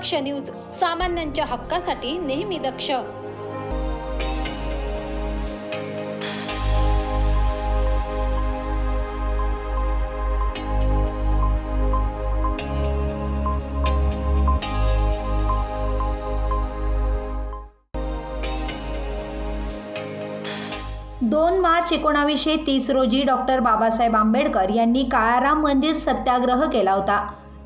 दक्ष news सामान्यांच्या हक्कासाठी नेहमी दक्ष. दोन मार्च एकोणावीसशे तीस रोजी डॉक्टर बाबासाहेब आंबेडकर यांनी काळाराम मंदिर सत्याग्रह केला होता.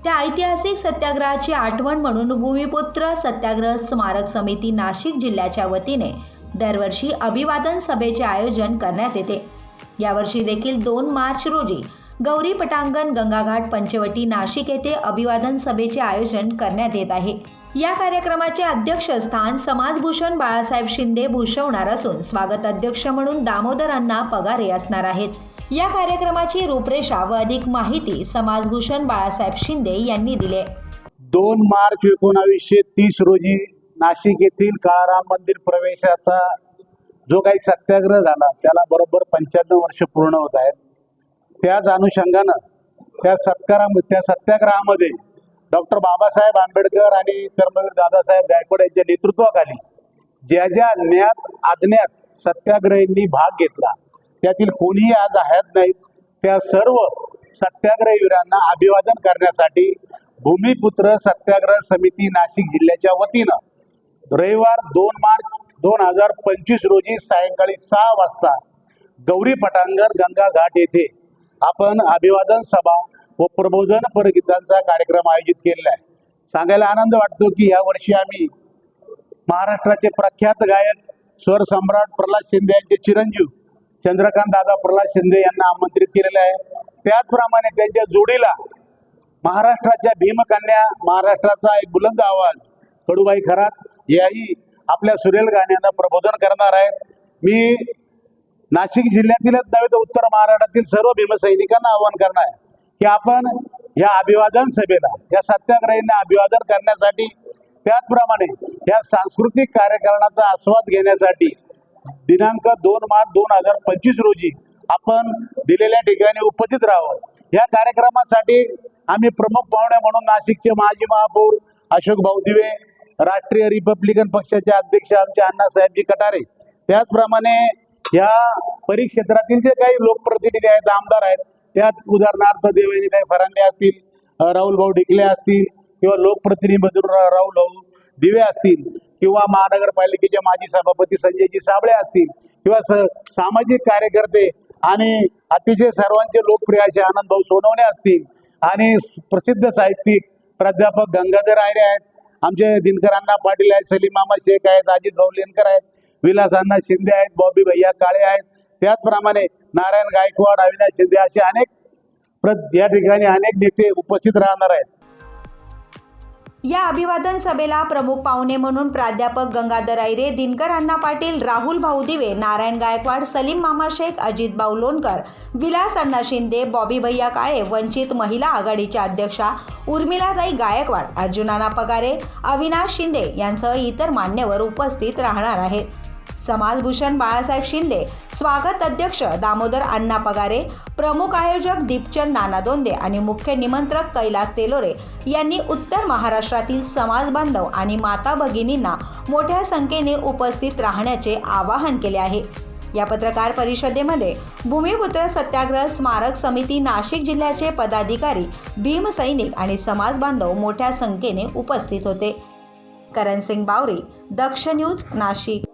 त्या ऐतिहासिक सत्याग्रहाची आठवण म्हणून भूमिपुत्र सत्याग्रह स्मारक समिती नाशिक जिल्ह्याच्या वतीने दरवर्षी अभिवादन सभेचे आयोजन करण्यात येते. यावर्षी देखील दोन मार्च रोजी गौरी पटांगण गंगाघाट पंचवटी नाशिक येथे अभिवादन सभेचे आयोजन करण्यात येत आहे. या कार्यक्रमाचे अध्यक्षस्थान समाजभूषण बाळासाहेब शिंदे भूषवणार असून स्वागत अध्यक्ष म्हणून दामोदरांना पगारे असणार आहेत. या कार्यक्रमाची रूपरेषा व अधिक माहिती समाजभूषण बाळासाहेब शिंदे यांनी दिले दोन मार्च एकोणावीसशे तीस रोजी नाशिक येथील काळाराम मंदिर प्रवेशाचा जो काही सत्याग्रह झाला त्याला बरोबर पंच्याण्णव वर्ष पूर्ण होत आहेत. त्याच अनुषंगानं त्या सत्कारा त्या सत्याग्रहामध्ये डॉक्टर बाबासाहेब आंबेडकर आणि कर्मवीर दादासाहेब गायकवाड यांच्या नेतृत्वाखाली ज्या ज्या ज्ञात आज्ञात सत्याग्रहींनी भाग घेतला त्यातील कोणीही आज हयात नाहीत त्या सर्व सत्याग्रहीवीरांना अभिवादन करण्यासाठी भूमिपुत्र सत्याग्रह समिती नाशिक जिल्ह्याच्या वतीनं रविवार दोन मार्च दोन हजार पंचवीस रोजी सायंकाळी सहा वाजता गौरी पटांगर गंगा घाट येथे आपण अभिवादन सभा व प्रबोधन परगीतांचा कार्यक्रम आयोजित केलेला आहे. सांगायला आनंद वाटतो की या वर्षी आम्ही महाराष्ट्राचे प्रख्यात गायक स्वर सम्राट प्रल्हाद शिंदे यांचे चिरंजीव चंद्रकांत दादा प्रल्हाद शिंदे यांना आमंत्रित केलेले आहे. त्याचप्रमाणे त्यांच्या जोडीला महाराष्ट्राच्या भीमकन्या महाराष्ट्राचा एक बुलंद आवाज कडूबाई खरात याही आपल्या सुरेल गाण्यांना प्रबोधन करणार आहेत. मी नाशिक जिल्ह्यातीलच नव्हे तर उत्तर महाराष्ट्रातील सर्व भीमसैनिकांना आवाहन करणार आहे. की आपण या अभिवादन सभेला या सत्याग्रहींना अभिवादन करण्यासाठी त्याचप्रमाणे या सांस्कृतिक कार्यक्रमाचा आस्वाद घेण्यासाठी दिनांक दोन मार्च दोन हजार पंचवीस रोजी आपण दिलेल्या ठिकाणी उपस्थित राहावं. या कार्यक्रमासाठी आम्ही प्रमुख पाहुणे म्हणून नाशिकचे माजी महापौर अशोक भाऊ दिवे राष्ट्रीय रिपब्लिकन पक्षाचे अध्यक्ष आमचे अण्णासाहेबजी कटारे त्याचप्रमाणे या परिक्षेत्रातील जे काही लोकप्रतिनिधी आहेत आमदार आहेत त्यात उदाहरणार्थ देवयानीताई फरांडे असतील राहुल भाऊ ढिकले असतील किंवा लोकप्रतिनिधी राहुल भाऊ दिवे असतील किंवा महानगरपालिकेचे माजी सभापती संजयजी साबळे असतील किंवा स- सामाजिक कार्यकर्ते आणि अतिशय सर्वांचे लोकप्रिय असे आनंद भाऊ सोनवणे असतील. आणि प्रसिद्ध साहित्यिक प्राध्यापक गंगाधर आयरे आहेत. आमचे दिनकरांना पाटील आहेत सलीम मामा शेख आहेत अजित भाऊ लेनकर आहेत विलास अण्णा शिंदे आहेत बॉबी भैया काळे आहेत त्याचप्रमाणे नारायण गायकवाड अविनाश शिंदे असे अनेक या ठिकाणी अनेक नेते उपस्थित राहणार आहेत. या अभिवादन सभेला प्रमुख पाहुणे म्हणून प्राध्यापक गंगाधर ऐरे दिनकर अण्णा पाटील राहुल भाऊ दिवे नारायण गायकवाड सलीम मामा शेख अजित भाऊ लोणकर विलास अण्णा शिंदे बॉबी भैया काळे वंचित महिला आघाडीच्या अध्यक्षा उर्मिलाताई गायकवाड अर्जुनाना पगारे अविनाश शिंदे यांसह इतर मान्यवर उपस्थित राहणार आहेत. समाजभूषण बाळासाहेब शिंदे स्वागत अध्यक्ष दामोदर अण्णा पगारे प्रमुख आयोजक दीपचंद नाना दोंदे आणि मुख्य निमंत्रक कैलास तेलोरे यांनी उत्तर महाराष्ट्रातील समाज बांधव आणि माता भगिनींना मोठ्या संख्येने उपस्थित राहण्याचे आवाहन केले आहे. या पत्रकार परिषदेमध्ये भूमिपुत्र सत्याग्रह स्मारक समिती नाशिक जिल्ह्याचे पदाधिकारी भीमसैनिक आणि समाज बांधव मोठ्या संख्येने उपस्थित होते. करण सिंग बावरी दक्ष न्यूज नाशिक.